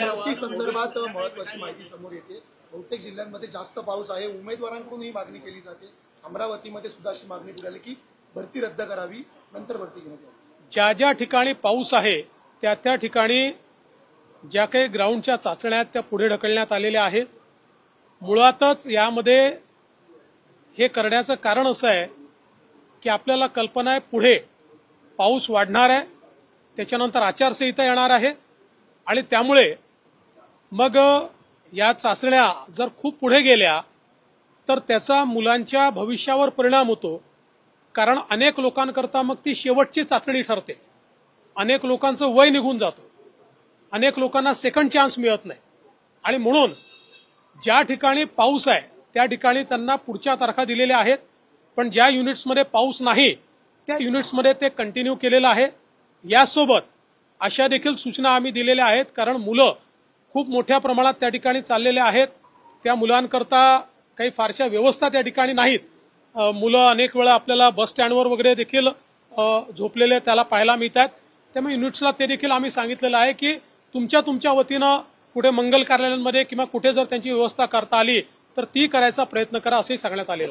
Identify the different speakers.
Speaker 1: भरती संदर्भात महत्वाची माहिती समोर येते. बहुतेक जिल्ह्यांमध्ये जास्त पाऊस आहे. उमेदवारांकडून ही मागणी केली जाते. अमरावतीमध्ये सुद्धा अशी मागणी निघाली की भरती रद्द करावी. नंतर भरती घेण्यात यावी.
Speaker 2: ज्या ज्या ठिकाणी पाऊस आहे त्या त्या ठिकाणी ज्या काही ग्राउंडच्या चाचण्या त्या पुढे ढकलण्यात आलेल्या आहेत. मुळातच यामध्ये हे करण्याचं कारण असं आहे की आपल्याला कल्पना आहे पुढे पाऊस वाढणार आहे. त्याच्यानंतर आचारसंहिता येणार आहे. आणि त्यामुळे मग या चाचण्या जर खूप पुढे गेल्या तर त्याचा मुलांच्या भविष्यावर परिणाम होतो. कारण अनेक लोकांकरता मग ती शेवटची चाचणी ठरते. अनेक लोकांचं वय निघून जातं. अनेक लोकांना सेकंड चान्स मिळत नाही. आणि म्हणून ज्या ठिकाणी पाऊस आहे त्या ठिकाणी त्यांना पुढच्या तारखा दिलेल्या आहेत. पण ज्या युनिट्समध्ये पाऊस नाही त्या युनिट्समध्ये ते कंटिन्यू केलेलं आहे. यासोबत अशा देखील सूचना आम्ही दिलेल्या आहेत. कारण मुलं खूप मोठ्या प्रमाणात त्या ठिकाणी चाललेल्या आहेत. त्या मुलांकरता काही फारशा व्यवस्था त्या ठिकाणी नाहीत. मुलं अनेक वेळा आपल्याला बस स्टँडवर वगैरे देखील झोपलेले त्याला पाहायला मिळतात. त्यामुळे युनिट्सला ते देखील आम्ही सांगितलेलं आहे की तुमच्या तुमच्या वतीनं कुठे मंगल कार्यालयांमध्ये किंवा कुठे जर त्यांची व्यवस्था करता आली तर ती करायचा प्रयत्न करा असंही सांगण्यात आलेलं